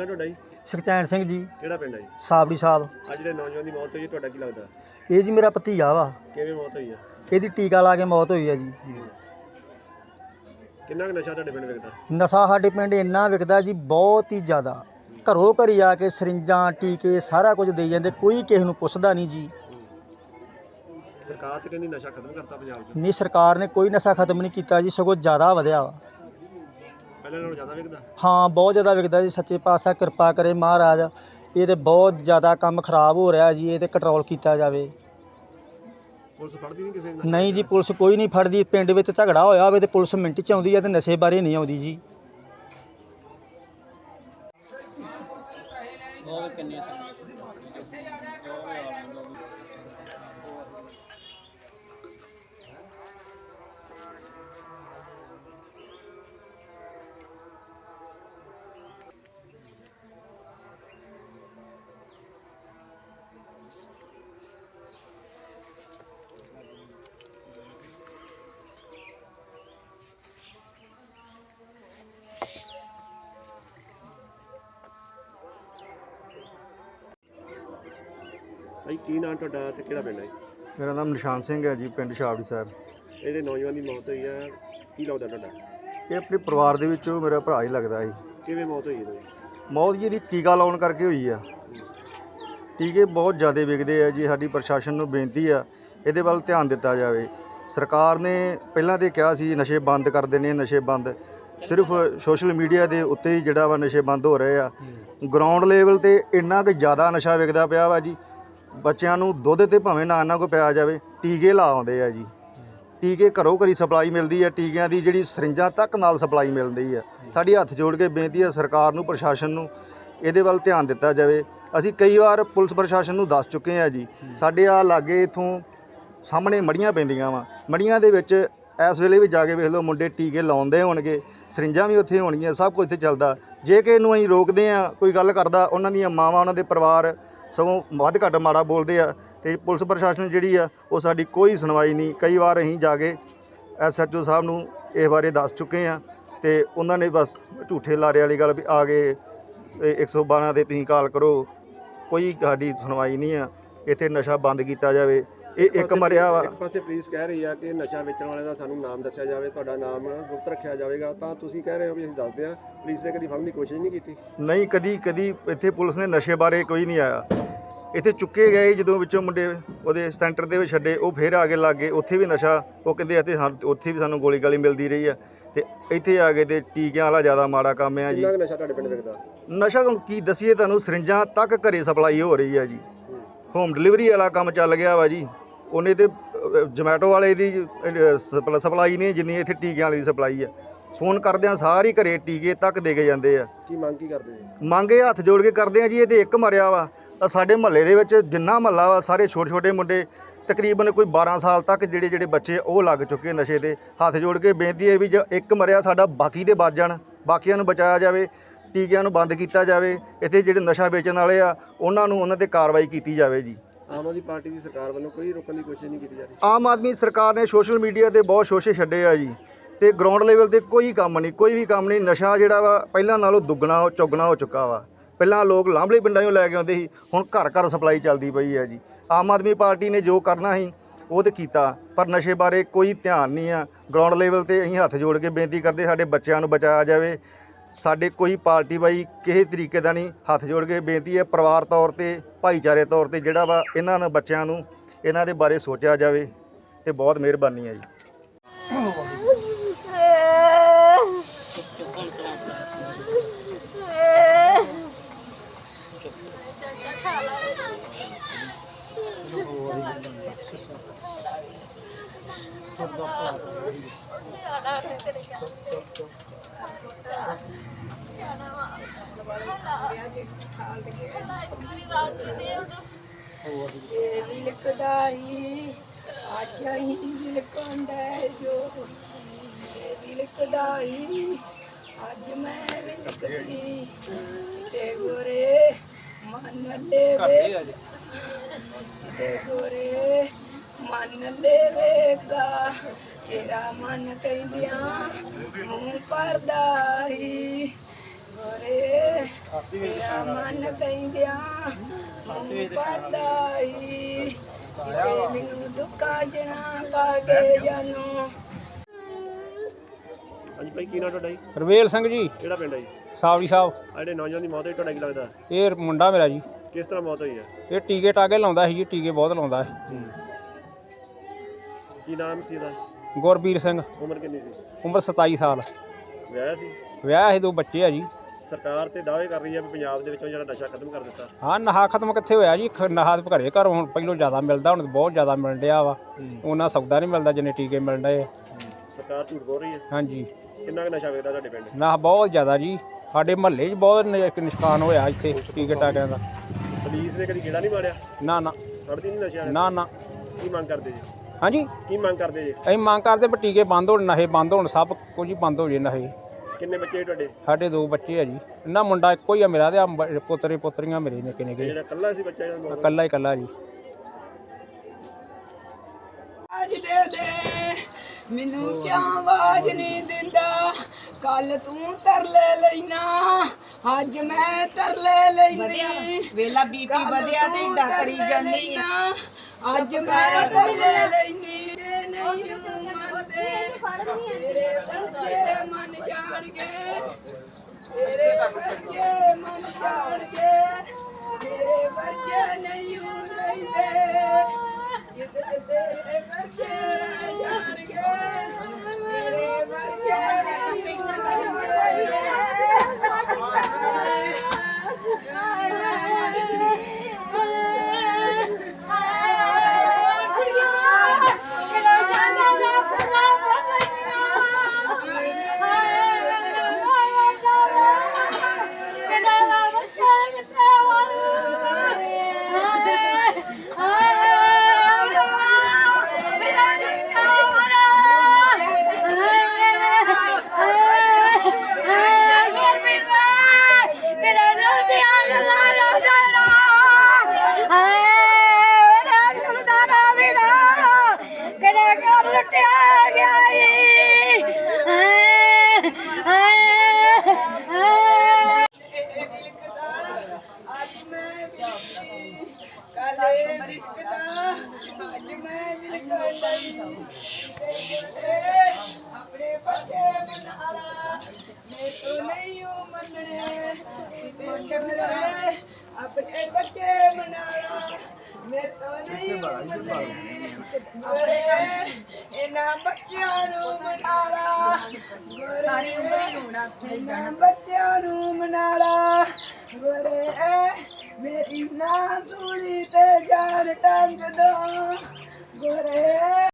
ਨਾਂ ਤੁਹਾਡਾ ਜੀ? ਸੁਖਚੈਨ ਸਿੰਘ ਜੀ। ਕਿਹੜਾ ਪਿੰਡ ਹੈ ਜੀ? ਸਾਬੜੀ ਸਾਹਿਬ। ਅੱਜ ਜਿਹੜੇ ਨੌਜਵਾਨ ਦੀ ਮੌਤ ਹੋਈ ਹੈ ਤੁਹਾਡਾ ਕੀ ਲੱਗਦਾ? ਇਹ ਜੀ ਮੇਰਾ ਭਤੀਜਾ ਵਾ। ਕਿਵੇਂ ਮੌਤ ਹੋਈ ਹੈ ਇਹਦੀ ਟੀਕਾ ਲਾ ਕੇ ਮੌਤ ਹੋਈ ਆ ਜੀ। ਕਿੰਨਾ ਕੁ ਨਸ਼ਾ ਤੁਹਾਡੇ ਪਿੰਡ ਵਿਕਦਾ? ਨਸ਼ਾ ਸਾਡੇ ਪਿੰਡ ਇੰਨਾ ਵਿਕਦਾ ਜੀ ਬਹੁਤ ਹੀ ਜ਼ਿਆਦਾ। ਘਰੋਂ ਘਰੀ ਆ ਕੇ ਸਰਿੰਜਾਂ ਟੀਕੇ ਸਾਰਾ ਕੁਝ ਦੇਈ ਜਾਂਦੇ ਕੋਈ ਕਿਸੇ ਨੂੰ ਪੁੱਛਦਾ ਨਹੀਂ ਜੀ। ਸਰਕਾਰ ਤੇ ਕਹਿੰਦੀ ਨਸ਼ਾ ਖਤਮ ਕਰਤਾ ਪੰਜਾਬ 'ਚ। ਨਹੀਂ ਸਰਕਾਰ ਨੇ ਕੋਈ ਨਸ਼ਾ ਖਤਮ ਨਹੀਂ ਕੀਤਾ ਜੀ ਸਗੋਂ ਜ਼ਿਆਦਾ ਵਧਿਆ ਵਾ। ਪਹਿਲਾਂ ਨਾਲੋਂ ਜ਼ਿਆਦਾ ਵਿਕਦਾ? ਹਾਂ ਬਹੁਤ ਜ਼ਿਆਦਾ ਵਿਕਦਾ ਜੀ ਸੱਚੇ ਪਾਤਸ਼ਾਹ ਕਿਰਪਾ ਕਰੇ ਮਹਾਰਾਜ। ਇਹ ਤੇ ਬਹੁਤ ਜ਼ਿਆਦਾ ਕੰਮ ਖਰਾਬ ਹੋ ਰਿਹਾ ਜੀ ਇਹ ਤੇ ਕੰਟਰੋਲ ਕੀਤਾ ਜਾਵੇ। ਪੁਲਿਸ ਫੜਦੀ ਨਹੀਂ ਕਿਸੇ ਨੂੰ? ਨਹੀਂ ਜੀ ਪੁਲਿਸ ਕੋਈ ਨਹੀਂ ਫੜਦੀ ਪਿੰਡ ਵਿੱਚ ਝਗੜਾ ਹੋਇਆ ਹੋਵੇ ਤੇ ਪੁਲਿਸ ਮਿੰਟ 'ਚ ਆਉਂਦੀ ਹੈ ਤੇ ਨਸ਼ੇ ਬਾਰੇ ਨਹੀਂ ਆਉਂਦੀ ਜੀ। ਭਾਈ ਕੀ ਨਾਂ ਤੁਹਾਡਾ ਤੇ ਕਿਹੜਾ ਪਿੰਡ ਹੈ? ਮੇਰਾ ਨਾਮ ਨਿਸ਼ਾਨ ਸਿੰਘ ਹੈ ਜੀ ਪਿੰਡ ਸ਼ਾਬੜੀ ਸਾਹਿਬ। ਜਿਹੜੇ ਨੌਜਵਾਨ ਦੀ ਮੌਤ ਹੋਈ ਹੈ ਕੀ ਲੱਗਦਾ ਤੁਹਾਡਾ? ਇਹ ਆਪਣੇ ਪਰਿਵਾਰ ਦੇ ਵਿੱਚੋਂ ਮੇਰਾ ਭਰਾ ਹੀ ਲੱਗਦਾ ਜੀ ਕਿਵੇਂ ਮੌਤ ਹੋਈ ਇਹਦੀ? ਮੌਤ ਜੀ ਦੀ ਟੀਕਾ ਲਾਉਣ ਕਰਕੇ ਹੋਈ ਆ। ਟੀਕੇ ਬਹੁਤ ਜ਼ਿਆਦਾ ਵਿਕਦੇ ਆ ਜੀ ਸਾਡੀ ਪ੍ਰਸ਼ਾਸਨ ਨੂੰ ਬੇਨਤੀ ਆ ਇਹਦੇ ਵੱਲ ਧਿਆਨ ਦਿੱਤਾ ਜਾਵੇ। ਸਰਕਾਰ ਨੇ ਪਹਿਲਾਂ ਤੇ ਕਿਹਾ ਸੀ ਨਸ਼ੇ ਬੰਦ ਕਰ ਦੇਣੇ ਨਸ਼ੇ ਬੰਦ। ਸਿਰਫ ਸੋਸ਼ਲ ਮੀਡੀਆ ਦੇ ਉੱਤੇ ਹੀ ਜਿਹੜਾ ਵਾ ਨਸ਼ੇ ਬੰਦ ਹੋ ਰਹੇ ਆ। ਗਰਾਊਂਡ ਲੈਵਲ ਤੇ ਇੰਨਾ ਕੁ ਜ਼ਿਆਦਾ ਨਸ਼ਾ ਵਿਕਦਾ ਪਿਆ ਵਾ ਜੀ ਬੱਚਿਆਂ ਨੂੰ ਦੁੱਧ ਤੇ ਭਾਵੇਂ ਨਾ ਇਹਨਾਂ ਕੋ ਪਿਆ ਜਾਵੇ, ਟੀਕੇ ਲਾ ਆਉਂਦੇ ਆ ਜੀ। ਟੀਕੇ ਘਰੋਂ ਘਰੀ ਸਪਲਾਈ ਮਿਲਦੀ ਹੈ ਟੀਕਿਆਂ ਦੀ ਜਿਹੜੀ ਸਰਿੰਜਾਂ ਤੱਕ ਨਾਲ ਸਪਲਾਈ ਮਿਲਦੀ ਹੈ ਸਾਡੀ ਹੱਥ ਜੋੜ ਕੇ ਬੇਨਤੀ ਹੈ ਸਰਕਾਰ ਨੂੰ, ਪ੍ਰਸ਼ਾਸਨ ਨੂੰ, ਇਹਦੇ ਵੱਲ ਧਿਆਨ ਦਿੱਤਾ ਜਾਵੇ। ਅਸੀਂ ਕਈ ਵਾਰ ਪੁਲਿਸ ਪ੍ਰਸ਼ਾਸਨ ਨੂੰ ਦੱਸ ਚੁੱਕੇ ਹਾਂ ਜੀ, ਸਾਡੇ ਆ ਲਾਗੇ ਇਥੋਂ ਸਾਹਮਣੇ ਮੜੀਆਂ ਪੈਂਦੀਆਂ ਵਾ। ਮੜੀਆਂ ਦੇ ਵਿੱਚ ਇਸ ਵੇਲੇ ਵੀ ਜਾ ਕੇ ਵੇਖ ਲਓ ਮੁੰਡੇ ਟੀਕੇ ਲਾਉਂਦੇ ਹੋਣਗੇ, ਸਰਿੰਜਾਂ ਵੀ ਉੱਥੇ ਹੋਣਗੀਆਂ, ਸਭ ਕੁਝ ਇੱਥੇ ਚੱਲਦਾ। ਜੇ ਕਿ ਇਹਨੂੰ ਅਸੀਂ ਰੋਕਦੇ ਆ, ਕੋਈ ਗੱਲ ਕਰਦਾ, ਉਹਨਾਂ ਦੀਆਂ ਮਾਵਾਂ, ਉਹਨਾਂ ਦੇ ਪਰਿਵਾਰ ਸਗੋਂ ਵੱਧ ਘੱਟ ਮਾੜਾ ਬੋਲਦੇ ਆ ਤੇ ਪੁਲਿਸ ਪ੍ਰਸ਼ਾਸਨ ਜਿਹੜੀ ਆ, ਉਹ ਸਾਡੀ ਕੋਈ ਸੁਣਵਾਈ ਨਹੀਂ। ਕਈ ਵਾਰ ਅਸੀਂ ਜਾ ਕੇ ਐਸਐਚਓ ਸਾਹਿਬ ਨੂੰ ਇਸ ਬਾਰੇ ਦੱਸ ਚੁੱਕੇ ਆ ਤੇ ਉਹਨਾਂ ਨੇ ਬਸ ਝੂਠੇ ਲਾਰੇ ਵਾਲੀ ਗੱਲ ਵੀ ਆ ਗਏ ਇਹ 112 ਤੇ ਤੁਸੀਂ ਕਾਲ ਕਰੋ, ਕੋਈ ਸਾਡੀ ਸੁਣਵਾਈ ਨਹੀਂ ਆ। ਇੱਥੇ ਨਸ਼ਾ ਬੰਦ ਕੀਤਾ ਜਾਵੇ। ਇਹ ਇੱਕ ਮਰਿਆ ਵਾ। ਇੱਕ ਪਾਸੇ ਪੁਲਿਸ ਕਹਿ ਰਹੀ ਆ ਕਿ ਨਸ਼ਾ ਵੇਚਣ ਵਾਲੇ ਦਾ ਸਾਨੂੰ ਨਾਮ ਦੱਸਿਆ ਜਾਵੇ ਤੁਹਾਡਾ ਨਾਮ ਗੁਪਤ ਰੱਖਿਆ ਜਾਵੇਗਾ। ਤਾਂ ਤੁਸੀਂ ਕਹਿ ਰਹੇ ਹੋ ਵੀ ਅਸੀਂ ਦੱਸਦੇ ਆ ਪੁਲਿਸ ਨੇ ਕਦੀ ਫੜਨ ਦੀ ਕੋਸ਼ਿਸ਼ ਨਹੀਂ ਕੀਤੀ। ਨਹੀਂ ਕਦੀ ਕਦੀ ਇੱਥੇ ਪੁਲਿਸ ਨੇ ਨਸ਼ੇ ਬਾਰੇ ਕੋਈ ਨਹੀਂ ਆਇਆ। ਇੱਥੇ ਚੁੱਕੇ ਗਏ ਜਦੋਂ ਵਿੱਚੋਂ ਮੁੰਡੇ ਉਹਦੇ ਸੈਂਟਰ ਦੇ ਵਿੱਚ ਛੱਡੇ ਉਹ ਫੇਰ ਆ ਕੇ ਲੱਗ ਗਏ। ਉੱਥੇ ਵੀ ਨਸ਼ਾ ਉਹ ਕਹਿੰਦੇ ਅਤੇ ਉੱਥੇ ਵੀ ਸਾਨੂੰ ਗੋਲੀ ਗਾਲੀ ਮਿਲਦੀ ਰਹੀ ਆ। ਤੇ ਇੱਥੇ ਆ ਕੇ ਤੇ ਟੀਕਿਆਂ ਵਾਲਾ ਜ਼ਿਆਦਾ ਮਾੜਾ ਕੰਮ ਆ ਜੀ। ਕਿੰਨਾ ਨਸ਼ਾ ਤੁਹਾਡੇ ਪਿੰਡ ਵਿਕਦਾ? ਨਸ਼ਾ ਕੀ ਦਸੀਏ ਤੁਹਾਨੂੰ ਸਰਿੰਜਾਂ ਤੱਕ ਘਰੇ ਸਪਲਾਈ ਹੋ ਰਹੀ ਆ ਜੀ। ਹੋਮ ਡਿਲੀਵਰੀ ਵਾਲਾ ਕੰਮ ਚੱਲ ਗਿਆ ਵਾ ਜੀ। ਉਹਨੇ ਤੇ ਜੋਮੈਟੋ ਵਾਲੇ ਦੀ ਸਪਲਾਈ ਨਹੀਂ ਜਿੰਨੀ ਇੱਥੇ ਟੀਕਿਆਂ ਵਾਲੀ ਦੀ ਸਪਲਾਈ ਆ। ਫੋਨ ਕਰਦਿਆਂ ਸਾਰੀ ਘਰੇ ਟੀਕੇ ਤੱਕ ਦੇ ਕੇ ਜਾਂਦੇ ਆ। ਕੀ ਮੰਗ ਕੀ ਕਰਦੇ ਜੀ? ਮੰਗੇ ਹੱਥ ਜੋੜ ਕੇ ਕਰਦੇ ਆ ਜੀ ਇਹ ਤੇ ਇੱਕ ਮਰਿਆ ਵਾ। ਤਾਂ ਸਾਡੇ ਮਹੱਲੇ ਦੇ ਵਿੱਚ ਜਿੰਨਾ ਮਹੱਲਾ ਵਾ ਸਾਰੇ ਛੋਟੇ ਛੋਟੇ ਮੁੰਡੇ ਤਕਰੀਬਨ ਕੋਈ 12 ਸਾਲ ਤੱਕ ਜਿਹੜੇ ਜਿਹੜੇ ਬੱਚੇ ਉਹ ਲੱਗ ਚੁੱਕੇ ਨਸ਼ੇ ਤੇ। ਹੱਥ ਜੋੜ ਕੇ ਬੇਨਤੀ ਹੈ ਵੀ ਜੇ ਇੱਕ ਮਰਿਆ ਸਾਡਾ ਬਾਕੀ ਦੇ ਬਚ ਜਾਣ। ਬਾਕੀਆਂ ਨੂੰ ਬਚਾਇਆ ਜਾਵੇ। ਟੀਕਿਆਂ ਨੂੰ ਬੰਦ ਕੀਤਾ ਜਾਵੇ ਇੱਥੇ ਜਿਹੜੇ ਨਸ਼ਾ ਵੇਚਣ ਵਾਲੇ ਆ ਉਹਨਾਂ ਨੂੰ ਉਹਨਾਂ ਤੇ ਕਾਰਵਾਈ ਕੀਤੀ ਜਾਵੇ ਜੀ। ਆਮ ਆਦਮੀ ਪਾਰਟੀ ਦੀ ਸਰਕਾਰ ਵੱਲੋਂ ਕੋਈ ਰੋਕਣ ਦੀ ਕੋਸ਼ਿਸ਼ ਨਹੀਂ ਕੀਤੀ ਜਾ ਰਹੀ? ਆਮ ਆਦਮੀ ਸਰਕਾਰ ਨੇ ਸੋਸ਼ਲ ਮੀਡੀਆ ਤੇ ਬਹੁਤ ਸ਼ੋਸ਼ੇ ਛੱਡੇ ਆ ਜੀ। ਤੇ ਗਰਾਊਂਡ ਲੈਵਲ ਤੇ ਕੋਈ ਕੰਮ ਨਹੀਂ ਕੋਈ ਵੀ ਕੰਮ ਨਹੀਂ। ਨਸ਼ਾ ਜਿਹੜਾ ਵਾ ਪਹਿਲਾਂ ਨਾਲੋਂ ਦੁੱਗਣਾ ਚੌਗਣਾ ਹੋ ਚੁੱਕਾ ਵਾ। ਪਹਿਲਾਂ ਲੋਕ ਲਾਂਭਲੇ ਪਿੰਡਾਂ 'ਚੋਂ ਲੈ ਕੇ ਆਉਂਦੇ ਸੀ ਹੁਣ ਘਰ ਘਰ ਸਪਲਾਈ ਚੱਲਦੀ ਪਈ ਹੈ ਜੀ। ਆਮ ਆਦਮੀ ਪਾਰਟੀ ਨੇ ਜੋ ਕਰਨਾ ਸੀ ਉਹ ਤੇ ਕੀਤਾ। ਪਰ ਨਸ਼ੇ ਬਾਰੇ ਕੋਈ ਧਿਆਨ ਨਹੀਂ ਆ। ਗਰਾਊਂਡ ਲੈਵਲ ਤੇ ਅਸੀਂ ਹੱਥ ਜੋੜ ਕੇ ਬੇਨਤੀ ਕਰਦੇ ਸਾਡੇ ਬੱਚਿਆਂ ਨੂੰ ਬਚਾਇਆ ਜਾਵੇ। ਸਾਡੇ ਕੋਈ ਪਾਰਟੀ ਬਾਈ ਕਿਸੇ ਤਰੀਕੇ ਦਾ ਨਹੀਂ ਹੱਥ ਜੋੜ ਕੇ ਬੇਨਤੀ ਹੈ ਪਰਿਵਾਰ ਤੌਰ ਤੇ, ਭਾਈਚਾਰੇ ਤੌਰ ਤੇ ਜਿਹੜਾ ਵਾ ਇਹਨਾਂ ਨੂੰ ਬੱਚਿਆਂ ਨੂੰ ਇਹਨਾਂ ਦੇ ਬਾਰੇ ਸੋਚਿਆ ਜਾਵੇ ਤੇ ਬਹੁਤ ਮਿਹਰਬਾਨੀ ਹੈ ਜੀ। ਇਹ ਵਿਲਕਦਾ ਹੀ ਅੱਜ ਹੀ ਵਿਲਕਦਾ ਜੋ ਇਹ ਵਿਲਕਦਾ ਹੀ ਅੱਜ ਮੈਂ ਵਿਲਕਦੀ ਤੇ ਗੋਰੇ ਮਨ ਲੈ ਤੇ ਗੋਰੇ ਮਨ ਲੈ ਵੇਖਦਾ ਤੇਰਾ ਮਨ ਕਹਿੰਦਿਆਂ ਮੂੰਹ ਪਰਦਾ ਹੀ। ਗੋਰੇ ਮੇਰਾ ਮਨ ਕਹਿੰਦਿਆਂ ਸਾਨੂੰ ਪਰਦਾ ਹੀ ਕਿਤੇ ਮੈਨੂੰ ਦੁੱਖਾਂ ਜਣਾ ਪਾ ਕੇ ਜਾਨੋ। ਹਾਂਜੀ ਭਾਈ ਕੀ ਨਾਮ ਤੁਹਾਡਾ ਜੀ? ਰਵੇਲ ਸਿੰਘ ਜੀ। ਕਿਹੜਾ ਪਿੰਡ ਹੈ ਜੀ? ਸਾਵਲੀ ਸਾਹਿਬ। ਆ ਜਿਹੜੇ ਨੌਜਵਾਨ ਦੀ ਮੌਤ ਹੋਈ ਤੁਹਾਡਾ ਕੀ ਲੱਗਦਾ? ਇਹ ਮੁੰਡਾ ਮੇਰਾ ਜੀ। ਕਿਸ ਤਰ੍ਹਾਂ ਮੌਤ ਹੋਈ ਹੈ? ਇਹ ਟੀਕੇ ਟਾਕੇ ਲਾਉਂਦਾ ਸੀ ਜੀ ਟੀਕੇ ਬਹੁਤ ਲਾਉਂਦਾ ਹੈ। ਕੀ ਨਾਮ ਸੀ ਇਹਦਾ? ਗੁਰਬੀਰ ਸਿੰਘ। ਉਮਰ ਕਿੰਨੀ ਸੀ? ਉਮਰ 27 ਸਾਲ। ਵਿਆਹ ਸੀ? ਵਿਆਹ ਇਹ ਦੋ ਬੱਚੇ ਆ ਜੀ। ਸਰਕਾਰ ਤੇ ਦਾਅਵੇ ਕਰ ਰਹੀ ਹੈ ਵੀ ਪੰਜਾਬ ਦੇ ਵਿੱਚੋਂ ਜਿਹੜਾ ਨਸ਼ਾ ਖਤਮ ਕਰ ਦਿੱਤਾ। ਹਾਂ ਨਹਾ ਖਤਮ ਕਿੱਥੇ ਹੋਇਆ ਜੀ? ਖ- ਨਹਾ ਤੇ ਘਰੇ ਘਰ ਹੁਣ ਪਹਿਲੋਂ ਜ਼ਿਆਦਾ ਮਿਲਦਾ ਹੁਣ ਬਹੁਤ ਜ਼ਿਆਦਾ ਮਿਲ ਰਿਹਾ ਵਾ। ਉਹਨਾਂ ਸੌਦਾ ਨਹੀਂ ਮਿਲਦਾ ਜਿੰਨੇ ਟੀਕੇ ਮਿਲ ਰਹੇ ਆ ਸਰਕਾਰ ਝੂਠ ਬੋਲ ਰਹੀ ਹੈ? ਹਾਂਜੀ। ਕਿੰਨਾ ਕੁ ਨਸ਼ਾ ਵੇਚਦਾ ਤੁਹਾਡੇ ਪਿੰਡ? ਨਹਾ ਬਹੁਤ ਜ਼ਿਆਦਾ ਜੀ। ਸਾਡੇ ਮਹੱਲੇ 'ਚ ਬਹੁਤ ਨ- ਨੁਕਸਾਨ ਹੋਇਆ ਇੱਥੇ ਟੀਕੇ ਟਾਕਿਆਂ ਦਾ। ਪੁਲਿਸ ਨੇ ਕਦੀ ਗੇੜਾ ਨਹੀਂ ਮਾਰਿਆ? ਨਾ ਨਾ। ਫੜਦੀ ਨਹੀਂ ਨਸ਼ੇ ਨਾ? ਨਾ। ਕੀ ਮੰਗ ਕਰਦੇ ਜੀ? ਹਾਂਜੀ? ਕੀ ਮੰਗ ਕਰਦੇ ਜੀ? ਅਸੀਂ ਮੰਗ ਕਰਦੇ ਵੀ ਟੀਕੇ ਬੰਦ ਹੋਣ ਨਸ਼ੇ ਬੰਦ ਹੋਣ ਸਭ ਕੁਝ ਹੀ ਬੰਦ ਹੋ ਜੇ ਨਸ਼ੇ। ਕਿੰਨੇ ਬੱਚੇ ਤੁਹਾਡੇ? ਸਾਡੇ ਦੋ ਬੱਚੇ ਆ ਜੀ। ਇਹਨਾਂ ਮੁੰਡਾ ਇੱਕੋ ਹੀ ਆ ਮੇਰਾ ਤੇ ਬ- ਪੁੱਤਰੇ ਪੁੱਤਰੀਆਂ ਮੇਰੇ ਨਿੱਕੇ ਨਿੱਕੇ ਜਿਹੜਾ ਕੱਲਾ ਸੀ ਬੱਚਾ ਜਿਹੜਾ ਮੌਤ? ਇਕੱਲਾ ਹੀ ਇਕੱਲਾ ਜੀ। ਆਜ ਦੇ ਦੇ ਮੈਨੂੰ ਕਿਉਂ ਆਵਾਜ਼ ਨਹੀਂ ਦਿੰਦਾ? ਕੱਲ ਤੂੰ ਤਰਲੇ ਲੈਣਾ ਅੱਜ ਮੈਂ ਤਰਲੇ ਲੈਣੀ ਵੇਲਾ ਬੀਪੀ ਵਧਿਆ ਤੇ ਇਦਾਂ ਕਰੀ ਜਾਂਦੀ ਆ। ਅੱਜ ਮੈਂ ਤਰਲੇ ਲੈਣੀ ਨਹੀਂ ਬੱਚੇ ਮੰਨ ਜਾਣਗੇ ਤੇਰੇ ਬੱਚੇ ਮੰਨ ਜਾਣਗੇ ਤੇਰੇ ਬੱਚੇ ਨਹੀਂ ਆਪਣੇ ਬੱਚੇ ਮਨਾਲਾ ਮੈਂ ਤੋਂ ਨਹੀਂ ਉਹ ਮੰਨਣੇ ਕਿਤੇ ਛਮਰੇ ਆਪਣੇ ਬੱਚੇ ਮਨਾਲਾ ਮੈਂ ਤੋ ਨਹੀਂ ਮੰਨਣੇ ਗੋਰੇ ਇਹਨਾਂ ਬੱਚਿਆਂ ਨੂੰ ਮਨਾਲਾ ਸਾਰੀ ਉਮਰ ਹੀ ਰੋਣਾ ਇਹਨਾਂ ਬੱਚਿਆਂ ਨੂੰ ਮਨਾਲਾ, ਗੋਰੇ ਮੇਰੀ ਨਾ ਸੁਣੀ ਤੇ ਜਾਨ ਟੰਗ ਦੋ। ਗੋਰੇ